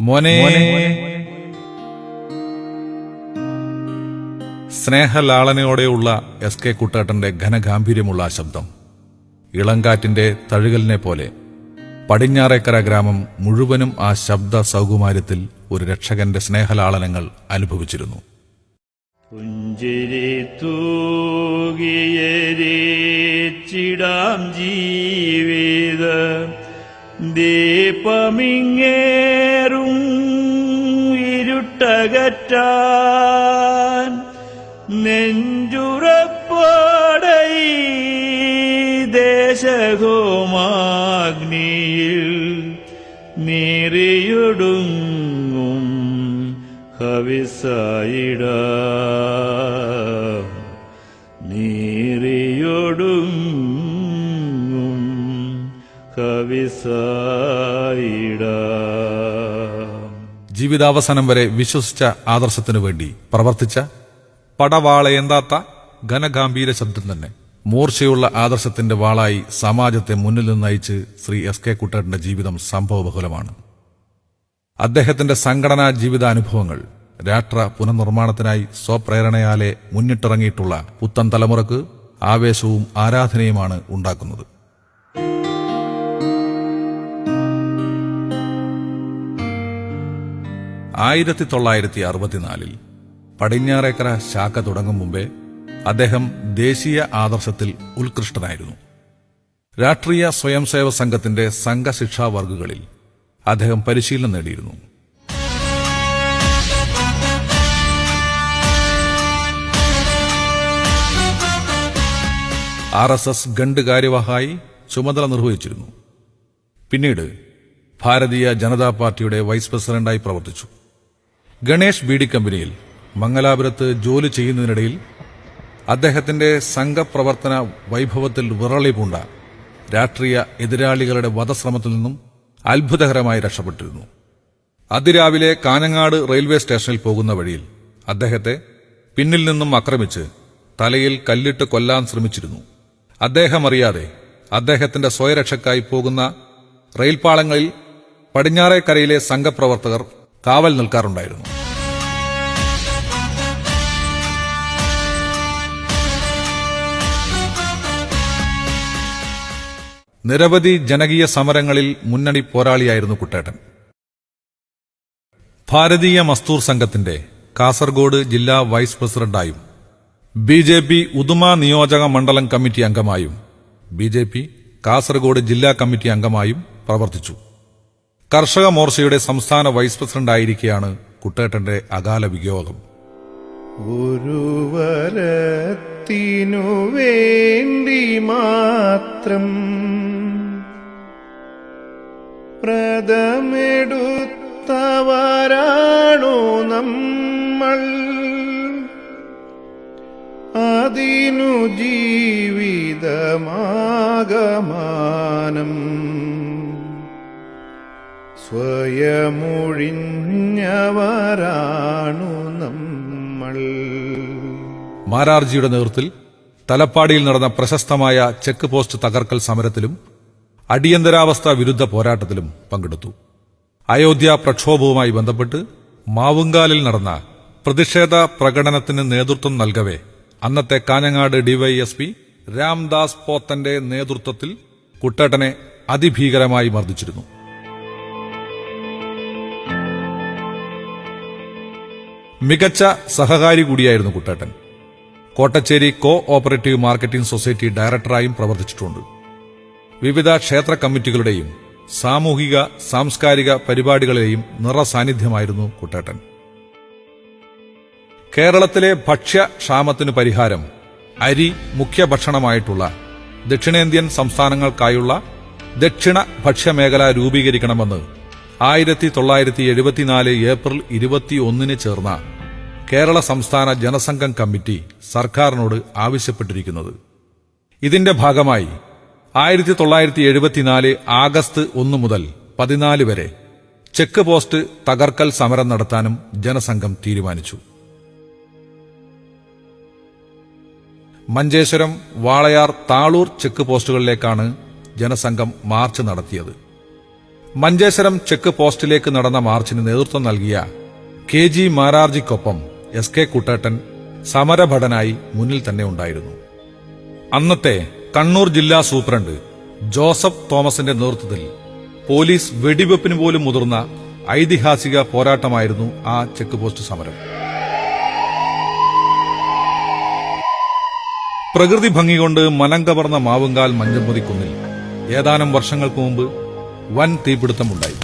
മോനെ. സ്നേഹലാളനയോടെയുള്ള S K കുട്ടേട്ടന്റെ ഘനഗാംഭീര്യമുള്ള ആ ശബ്ദം. ഇളങ്കാറ്റിന്റെ തഴുകലിനെ പോലെ പടിഞ്ഞാറേക്കര ഗ്രാമം മുഴുവനും ആ ശബ്ദ സൗകുമാര്യത്തിൽ ഒരു രക്ഷകന്റെ സ്നേഹലാളനങ്ങൾ അനുഭവിച്ചിരുന്നു. പുഞ്ചിരി തൂകിയരിച്ചിടാം ജീവിത. ദീപമിങ്ങേറും ഇരുട്ടകറ്റാൻ നെഞ്ചുറപ്പാടൈ ദേശഹോമാഗ്നിയിൽ നീറിയൊടുങ്ങും ഹവിസായിട. നീറിയൊടുങ്ങും ഹവിസായിട. ജീവിതാവസാനം വരെ വിശ്വസിച്ച ആദർശത്തിനു വേണ്ടി പ്രവർത്തിച്ച പടവാളയെന്താത്ത ഘനഗാംഭീര ശബ്ദം തന്നെ. മൂർച്ചയുള്ള ആദർശത്തിന്റെ വാളായി സമാജത്തെ മുന്നിൽ നിന്ന് നയിച്ച് ശ്രീ എസ് കെ കുട്ടേട്ടന്റെ ജീവിതം സംഭവബഹുലമാണ്. അദ്ദേഹത്തിന്റെ സംഘടനാ ജീവിതാനുഭവങ്ങൾ രാഷ്ട്ര പുനർനിർമ്മാണത്തിനായി സ്വപ്രേരണയാലെ മുന്നിട്ടിറങ്ങിയിട്ടുള്ള പുത്തൻ തലമുറയ്ക്ക് ആവേശവും ആരാധനയുമാണ് ഉണ്ടാക്കുന്നത്. ആയിരത്തി തൊള്ളായിരത്തി അറുപത്തിനാലിൽ പടിഞ്ഞാറേക്കര ശാഖ തുടങ്ങും മുമ്പേ അദ്ദേഹം ദേശീയ ആദർശത്തിൽ ഉത്കൃഷ്ടനായിരുന്നു. രാഷ്ട്രീയ സ്വയംസേവ സംഘത്തിന്റെ സംഘശിക്ഷാ വർഗുകളിൽ അദ്ദേഹം പരിശീലനം നേടിയിരുന്നു. ആർ എസ് എസ് ഗണ്ട് കാര്യവാഹായി ചുമതല നിർവഹിച്ചിരുന്നു. പിന്നീട് ഭാരതീയ ജനതാ പാർട്ടിയുടെ വൈസ് പ്രസിഡന്റായി പ്രവർത്തിച്ചു. ഗണേഷ് ബി ഡി കമ്പനിയിൽ മംഗലാപുരത്ത് ജോലി ചെയ്യുന്നതിനിടയിൽ അദ്ദേഹത്തിന്റെ സംഘപ്രവർത്തന വൈഭവത്തിൽ വിറളി പൂണ്ട രാഷ്ട്രീയ എതിരാളികളുടെ വധശ്രമത്തിൽ നിന്നും അത്ഭുതകരമായി രക്ഷപ്പെട്ടിരുന്നു. അതിരാവിലെ കാഞ്ഞങ്ങാട് റെയിൽവേ സ്റ്റേഷനിൽ പോകുന്ന വഴിയിൽ അദ്ദേഹത്തെ പിന്നിൽ നിന്നും ആക്രമിച്ച് തലയിൽ കല്ലിട്ട് കൊല്ലാൻ ശ്രമിച്ചിരുന്നു. അദ്ദേഹം അറിയാതെ അദ്ദേഹത്തിന്റെ സ്വയരക്ഷയ്ക്കായി പോകുന്ന റെയിൽപാളങ്ങളിൽ പടിഞ്ഞാറേക്കരയിലെ സംഘപ്രവർത്തകർ കാവൽ നിൽക്കാറുണ്ടായിരുന്നു. നിരവധി ജനകീയ സമരങ്ങളിൽ മുന്നണി പോരാളിയായിരുന്നു കുട്ടേട്ടൻ. ഭാരതീയ മസ്തൂർ സംഘത്തിന്റെ കാസർഗോഡ് ജില്ലാ വൈസ് പ്രസിഡന്റായും ബി ജെ പി ഉദുമ നിയോജക മണ്ഡലം കമ്മിറ്റി അംഗമായും ബി ജെ പി കാസർഗോഡ് ജില്ലാ കമ്മിറ്റി അംഗമായും പ്രവർത്തിച്ചു. കർഷക മോർച്ചയുടെ സംസ്ഥാന വൈസ് പ്രസിഡന്റായിരിക്കെയാണ് കുട്ടേട്ടന്റെ അകാല വിയോഗം. ഒരുവരത്തിനു വേണ്ടി മാത്രം പ്രഥമെടുത്തവരാണോ നമ്മൾ. അതിനു ജീവിതമാകമാനം സ്വയമൊഴിഞ്ഞവരാണു നമ്മൾ. മാരാർജിയുടെ നേതൃത്വത്തിൽ തലപ്പാടിയിൽ നടന്ന പ്രശസ്തമായ ചെക്ക് പോസ്റ്റ് തകർക്കൽ സമരത്തിലും അടിയന്തരാവസ്ഥ വിരുദ്ധ പോരാട്ടത്തിലും പങ്കെടുത്തു. അയോധ്യ പ്രക്ഷോഭവുമായി ബന്ധപ്പെട്ട് മാവുങ്കാലിൽ നടന്ന പ്രതിഷേധ പ്രകടനത്തിന് നേതൃത്വം നൽകവേ അന്നത്തെ കാഞ്ഞങ്ങാട് ഡിവൈഎസ്പി രാംദാസ് പോത്തന്റെ നേതൃത്വത്തിൽ കുട്ടേട്ടനെ അതിഭീകരമായി മർദ്ദിച്ചിരുന്നു. മികച്ച സഹകാരി കൂടിയായിരുന്നു Kuttettan. Kottachery co operative marketing society ഡയറക്ടറായും പ്രവർത്തിച്ചിട്ടുണ്ട്. വിവിധ ക്ഷേത്ര കമ്മിറ്റികളുടെയും സാമൂഹിക സാംസ്കാരിക പരിപാടികളിലെയും നിറസാന്നിധ്യമായിരുന്നു കുട്ടേട്ടൻ. കേരളത്തിലെ ഭക്ഷ്യക്ഷാമത്തിനു പരിഹാരം അരി മുഖ്യ ഭക്ഷണമായിട്ടുള്ള ദക്ഷിണേന്ത്യൻ സംസ്ഥാനങ്ങൾക്കായുള്ള ദക്ഷിണ ഭക്ഷ്യമേഖല രൂപീകരിക്കണമെന്ന് ആയിരത്തി തൊള്ളായിരത്തി എഴുപത്തിനാല് ഏപ്രിൽ ഇരുപത്തിയൊന്നിന് ചേർന്ന കേരള സംസ്ഥാന ജനസംഘം കമ്മിറ്റി സർക്കാരിനോട് ആവശ്യപ്പെട്ടിരിക്കുന്നത്. ഇതിന്റെ ഭാഗമായി ആയിരത്തി തൊള്ളായിരത്തി എഴുപത്തിനാല് ആഗസ്റ്റ് ഒന്ന് മുതൽ പതിനാല് വരെ ചെക്ക് പോസ്റ്റ് തകർക്കൽ സമരം നടത്താനും ജനസംഘം തീരുമാനിച്ചു. മഞ്ചേശ്വരം വാളയാർ താളൂർ ചെക്ക് പോസ്റ്റുകളിലേക്കാണ് ജനസംഘം മാർച്ച് നടത്തിയത്. മഞ്ചേശ്വരം ചെക്ക് പോസ്റ്റിലേക്ക് നടന്ന മാർച്ചിന് നേതൃത്വം നൽകിയ കെ ജി മാരാർജിക്കൊപ്പം എസ് കെ കുട്ടേട്ടൻ സമരഭടനായി മുന്നിൽ തന്നെ ഉണ്ടായിരുന്നു. അന്നത്തെ കണ്ണൂർ ജില്ലാ സൂപ്രണ്ട് ജോസഫ് തോമസിന്റെ നേതൃത്വത്തിൽ പോലീസ് വെടിവെപ്പിന് പോലും മുതിർന്ന ഐതിഹാസിക പോരാട്ടമായിരുന്നു ആ ചെക്ക് പോസ്റ്റ് സമരം. പ്രകൃതി ഭംഗി കൊണ്ട് മനം കവർന്ന മാവുങ്കാൽ മഞ്ചമ്പൊതിക്കുന്നിൽ ഏതാനും വർഷങ്ങൾക്ക് മുമ്പ് വൻ തീപിടുത്തമുണ്ടായി.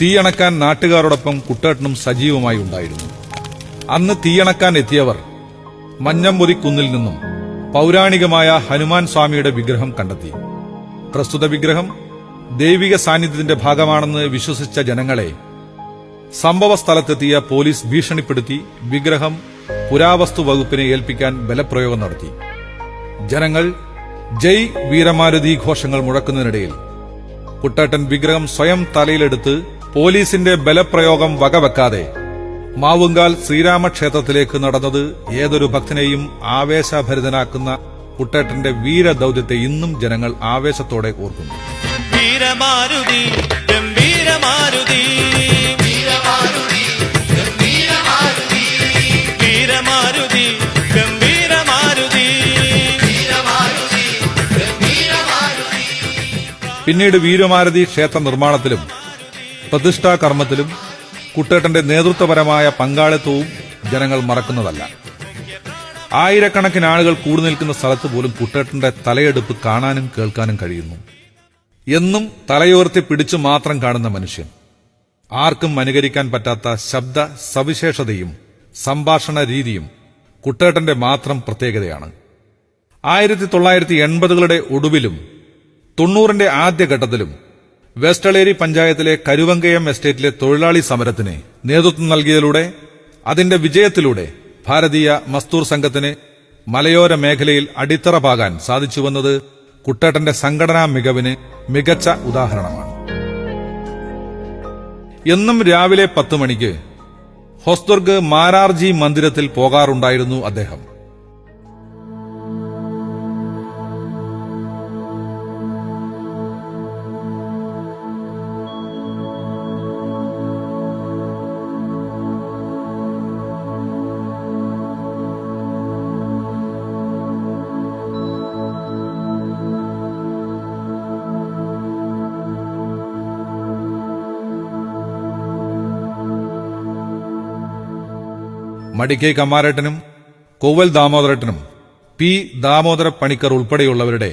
തീയണക്കാൻ നാട്ടുകാരോടൊപ്പം കുട്ടേട്ടനും സജീവമായി ഉണ്ടായിരുന്നു. അന്ന് തീയണക്കാൻ എത്തിയവർ മഞ്ഞമ്പൊതി കുന്നിൽ നിന്നും പൗരാണികമായ ഹനുമാൻ സ്വാമിയുടെ വിഗ്രഹം കണ്ടെത്തി. പ്രസ്തുത വിഗ്രഹം ദൈവിക സാന്നിധ്യത്തിന്റെ ഭാഗമാണെന്ന് വിശ്വസിച്ച ജനങ്ങളെ സംഭവ സ്ഥലത്തെത്തിയ പോലീസ് ഭീഷണിപ്പെടുത്തി വിഗ്രഹം പുരാവസ്തു വകുപ്പിനെ ഏൽപ്പിക്കാൻ ബലപ്രയോഗം നടത്തി. ജനങ്ങൾ ജയ് വീരമാരുതി ഘോഷങ്ങൾ മുഴക്കുന്നതിനിടയിൽ. കുട്ടേട്ടൻ വിഗ്രഹം സ്വയം തലയിലെടുത്ത് പോലീസിന്റെ ബലപ്രയോഗം വകവെക്കാതെ മാവുങ്കാൽ ശ്രീരാമക്ഷേത്രത്തിലേക്ക് നടന്നത് ഏതൊരു ഭക്തനെയും ആവേശഭരിതനാക്കുന്ന കുട്ടേട്ടന്റെ വീരദൌത്യത്തെ ഇന്നും ജനങ്ങൾ ആവേശത്തോടെ ഓർക്കുന്നു. വീരമാരുതി ഗംഭീരമാരുതി. പിന്നീട് വീരമാരുതി ക്ഷേത്ര നിർമ്മാണത്തിലും പ്രതിഷ്ഠാ കർമ്മത്തിലും കുട്ടേട്ടന്റെ നേതൃത്വപരമായ പങ്കാളിത്തവും ജനങ്ങൾ മറക്കുന്നതല്ല. ആയിരക്കണക്കിന് ആളുകൾ കൂടു നിൽക്കുന്ന സ്ഥലത്ത് പോലും കുട്ടേട്ടന്റെ തലയെടുപ്പ് കാണാനും കേൾക്കാനും കഴിയുന്നു. എന്നും തലയോർത്തി പിടിച്ചു മാത്രം കാണുന്ന മനുഷ്യൻ. ആർക്കും അനുകരിക്കാൻ പറ്റാത്ത ശബ്ദ സവിശേഷതയും സംഭാഷണ രീതിയും കുട്ടേട്ടന്റെ മാത്രം പ്രത്യേകതയാണ്. ആയിരത്തി തൊള്ളായിരത്തി എൺപതുകളുടെ ഒടുവിലും തൊണ്ണൂറിന്റെ ആദ്യഘട്ടത്തിലും വെസ്റ്റളേരി പഞ്ചായത്തിലെ കരുവങ്കയം എസ്റ്റേറ്റിലെ തൊഴിലാളി സമരത്തിന് നേതൃത്വം നൽകിയതിലൂടെ അതിന്റെ വിജയത്തിലൂടെ ഭാരതീയ മസ്തൂർ സംഘത്തിന് മലയോര മേഖലയിൽ അടിത്തറ പാകാൻ സാധിച്ചുവെന്നത് കുട്ടേട്ടന്റെ സംഘടനാ മികവിന് മികച്ച ഉദാഹരണമാണ്. എന്നും രാവിലെ പത്ത് മണിക്ക് ഹൊസ്ദുർഗ് മാരാർജി മന്ദിരത്തിൽ പോകാറുണ്ടായിരുന്നു അദ്ദേഹം. മടിക്കൈ കമ്മാരേട്ടനും കോവൽ ദാമോദരേട്ടനും പി ദാമോദര പണിക്കർ ഉൾപ്പെടെയുള്ളവരുടെ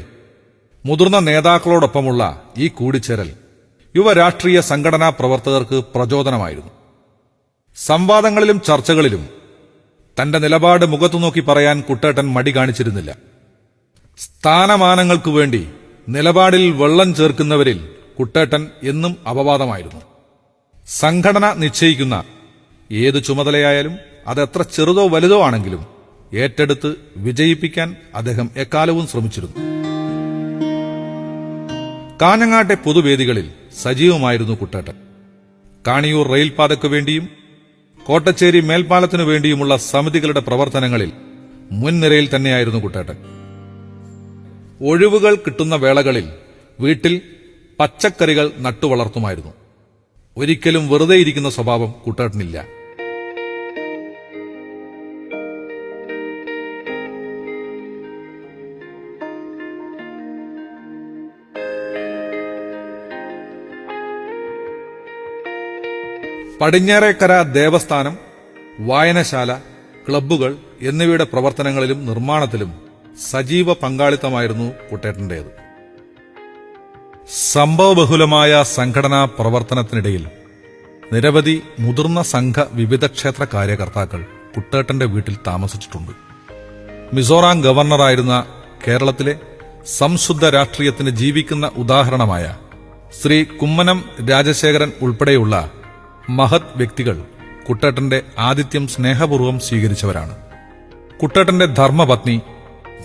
മുതിർന്ന നേതാക്കളോടൊപ്പമുള്ള ഈ കൂടിച്ചേരൽ യുവ രാഷ്ട്രീയ സംഘടനാ പ്രവർത്തകർക്ക് പ്രചോദനമായിരുന്നു. സംവാദങ്ങളിലും ചർച്ചകളിലും തന്റെ നിലപാട് മുഖത്തു നോക്കി പറയാൻ കുട്ടേട്ടൻ മടി കാണിച്ചിരുന്നില്ല. സ്ഥാനമാനങ്ങൾക്കു വേണ്ടി നിലപാടിൽ വെള്ളം ചേർക്കുന്നവരിൽ കുട്ടേട്ടൻ എന്നും അപവാദമായിരുന്നു. സംഘടന നിശ്ചയിക്കുന്ന ഏത് ചുമതലയായാലും അതെത്ര ചെറുതോ വലുതോ ആണെങ്കിലും ഏറ്റെടുത്ത് വിജയിപ്പിക്കാൻ അദ്ദേഹം എക്കാലവും ശ്രമിച്ചിരുന്നു. കാഞ്ഞങ്ങാട്ടെ പൊതുവേദികളിൽ സജീവമായിരുന്നു കുട്ടേട്ടൻ. കാണിയൂർ റെയിൽപാതയ്ക്കു വേണ്ടിയും കോട്ടച്ചേരി മേൽപ്പാലത്തിനു വേണ്ടിയുമുള്ള സമിതികളുടെ പ്രവർത്തനങ്ങളിൽ മുൻനിരയിൽ തന്നെയായിരുന്നു കുട്ടേട്ടൻ. ഒഴിവുകൾ കിട്ടുന്ന വേളകളിൽ വീട്ടിൽ പച്ചക്കറികൾ നട്ടുവളർത്തുമായിരുന്നു. ഒരിക്കലും വെറുതെ ഇരിക്കുന്ന സ്വഭാവം കുട്ടേട്ടനില്ല. പടിഞ്ഞാറേക്കര ദേവസ്ഥാനം വായനശാല ക്ലബ്ബുകൾ എന്നിവയുടെ പ്രവർത്തനങ്ങളിലും നിർമ്മാണത്തിലും സജീവ പങ്കാളിത്തമായിരുന്നു കുട്ടേട്ടന്റേത്. സംഭവബഹുലമായ സംഘടനാ പ്രവർത്തനത്തിനിടയിൽ നിരവധി മുതിർന്ന സംഘ വിവിധ ക്ഷേത്ര കാര്യകർത്താക്കൾ കുട്ടേട്ടന്റെ വീട്ടിൽ താമസിച്ചിട്ടുണ്ട്. മിസോറാം ഗവർണറായിരുന്ന കേരളത്തിലെ സംശുദ്ധ രാഷ്ട്രീയത്തിന് ജീവിക്കുന്ന ഉദാഹരണമായ ശ്രീ കുമ്മനം രാജശേഖരൻ ഉൾപ്പെടെയുള്ള മഹത് വ്യക്തികൾ കുട്ടേട്ടന്റെ ആതിഥ്യം സ്നേഹപൂർവം സ്വീകരിച്ചവരാണ്. കുട്ടേട്ടന്റെ ധർമ്മപത്നി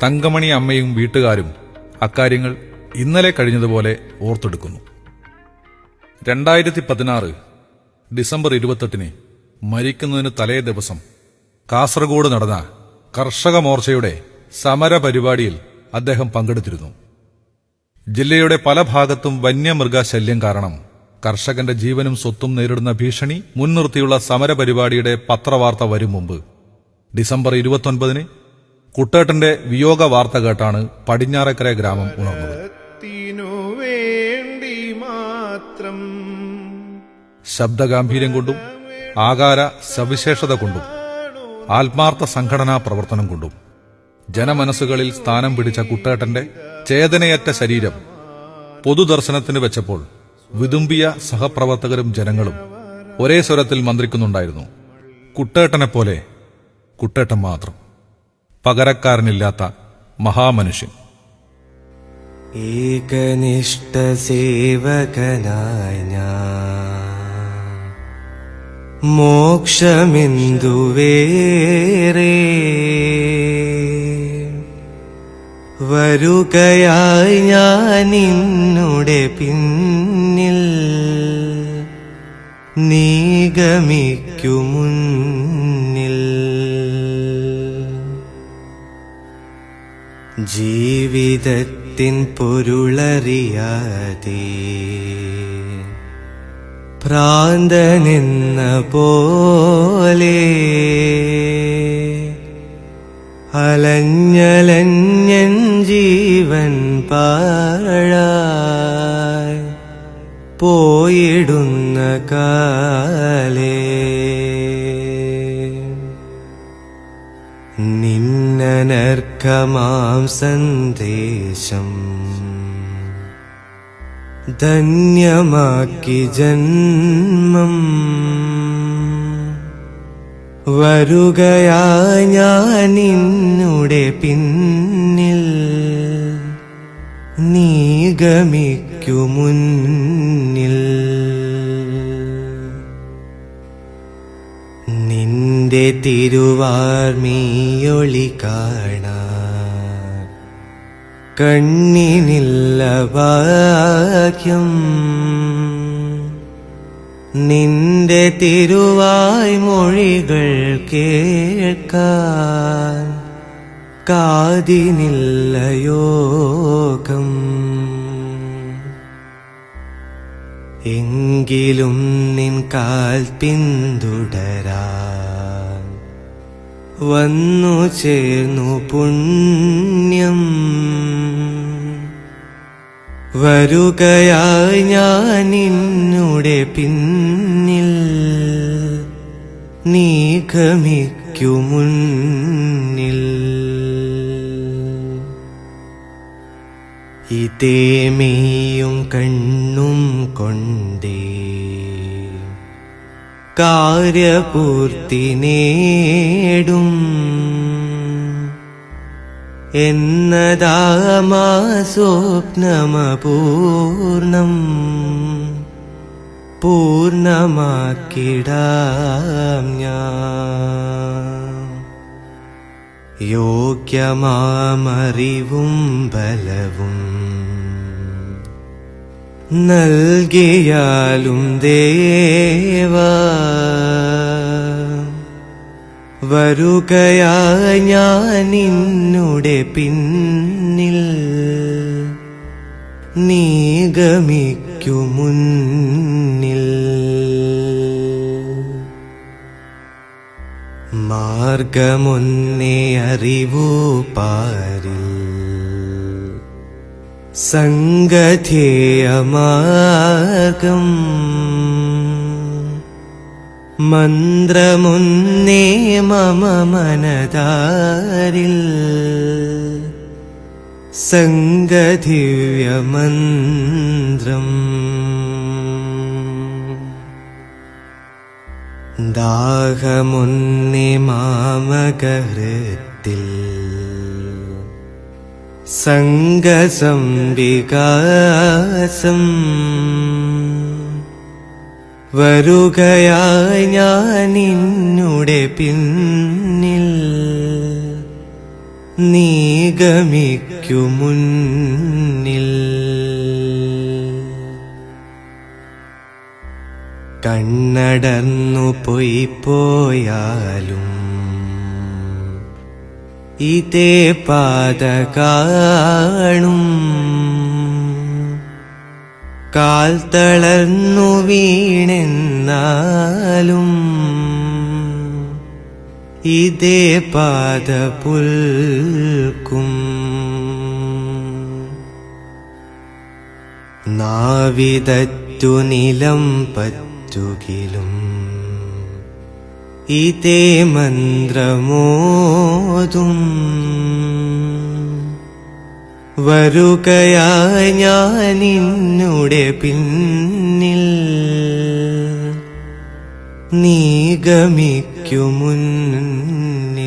തങ്കമണി അമ്മയും വീട്ടുകാരും അക്കാര്യങ്ങൾ ഇന്നലെ കഴിഞ്ഞതുപോലെ ഓർത്തെടുക്കുന്നു. രണ്ടായിരത്തി പതിനാറ് ഡിസംബർ ഇരുപത്തെട്ടിന് മരിക്കുന്നതിന് തലേ ദിവസം കാസർഗോഡ് നടന്ന കർഷക മോർച്ചയുടെ സമര പരിപാടിയിൽ അദ്ദേഹം പങ്കെടുത്തിരുന്നു. ജില്ലയുടെ പല ഭാഗത്തും വന്യമൃഗശല്യം കാരണം കർഷകന്റെ ജീവനും സ്വത്തും നേരിടുന്ന ഭീഷണി മുൻനിർത്തിയുള്ള സമരപരിപാടിയുടെ പത്രവാർത്ത വരും മുമ്പ്. ഡിസംബർ ഇരുപത്തൊൻപതിന് കുട്ടേട്ടന്റെ വിയോഗ വാർത്ത കേട്ടാണ് പടിഞ്ഞാറക്കര ഗ്രാമം ഉണർന്നത്. ശബ്ദഗാംഭീര്യം കൊണ്ടും ആകാര സവിശേഷത കൊണ്ടും ആത്മാർത്ഥ സംഘടനാ പ്രവർത്തനം കൊണ്ടും ജനമനസ്സുകളിൽ സ്ഥാനം പിടിച്ച കുട്ടേട്ടന്റെ ചേതനയറ്റ ശരീരം പൊതുദർശനത്തിന് വെച്ചപ്പോൾ വിതുമ്പിയ സഹപ്രവർത്തകരും ജനങ്ങളും ഒരേ സ്വരത്തിൽ മന്ത്രിക്കുന്നുണ്ടായിരുന്നു. കുട്ടേട്ടനെ പോലെ കുട്ടേട്ടൻ മാത്രം. പകരക്കാരനില്ലാത്ത മഹാമനുഷ്യൻ. ഏകനിഷ്ഠ സേവകനായ ഞാൻ. മോക്ഷമെന്തു വേറെ? വരുകയായി ഞാൻ നിന്നുടെ പിന്നിൽ. നീഗമിക്കുമുന്നിൽ. ജീവിതത്തിൻ പൊരുളറിയാതെ പ്രാന്തനെന്ന പോലെ അലഞ്ഞലഞ്ഞൻ ജീവൻ പാഴായി പോയിടുന്ന കാലേ. നിന്നനർക്കമാം സന്ദേശം ധന്യമാക്കി ജന്മം. വരുകയായി ഞാൻ നിന്നുടെ പിന്നിൽ. നീഗമിക്കു മുന്നിൽ. നിന്റെ തിരുവാർമീയൊളി കാണാൻ കണ്ണിനില്ല ഭാഗ്യം. നിന്റെ തിരുവായ് മൊഴികൾ കേൾക്കാൻ കാതിനില്ല യോഗം. എങ്കിലും നിൻ കാൽ പിന്തുടരാൻ വന്നു ചേർന്നു പുണ്യം. വരുകയായി ഞാൻ നിന്നുടെ പിന്നിൽ നീ ഗമിക്കു മുന്നിൽ ഇതേമേയും കണ്ണും കൊണ്ടേ കാര്യപൂർത്തി നേടും. എന്നതാമാ സ്വപ്നമപൂർണം. പൂർണമാക്കിടാം ഞാൻ. യോഗ്യമാമറിവും ബലവും നൽകിയാലും ദേവ. വരുകയായി ഞാൻ നിന്നുടെ പിന്നിൽ. നീഗമിക്കു മുന്നിൽ മാർഗമൊന്നേ അറിവൂ പാരിൽ. സംഗധേയമാർഗം മന്ത്രമൊന്നേ മമ മനതാരിൽ. സംഗദിവ്യമന്ത്രം ദാഹമൊന്നേ മാമകഹൃത്തിൽ. സംഗസംവികാസം വരുകയായി ഞാൻ നിന്നുടെ പിന്നിൽ നീഗമിക്കുമുന്നിൽ ഗമിക്കു മുന്നിൽ. കണ്ണടർന്നു പോയി പോയാലും ഇതേ പാത കാണും. കാൽ തളർന്നു വീണെന്നാലും ഇതേ പാത പുൽക്കും. നാവിതറ്റു നിലം പറ്റുകിലും ഇതേ മന്ത്രമോതും. വരുകയായി ഞാൻ നിന്നുടെ പിന്നിൽ. നീ ഗമിക്കു മുന്നിൽ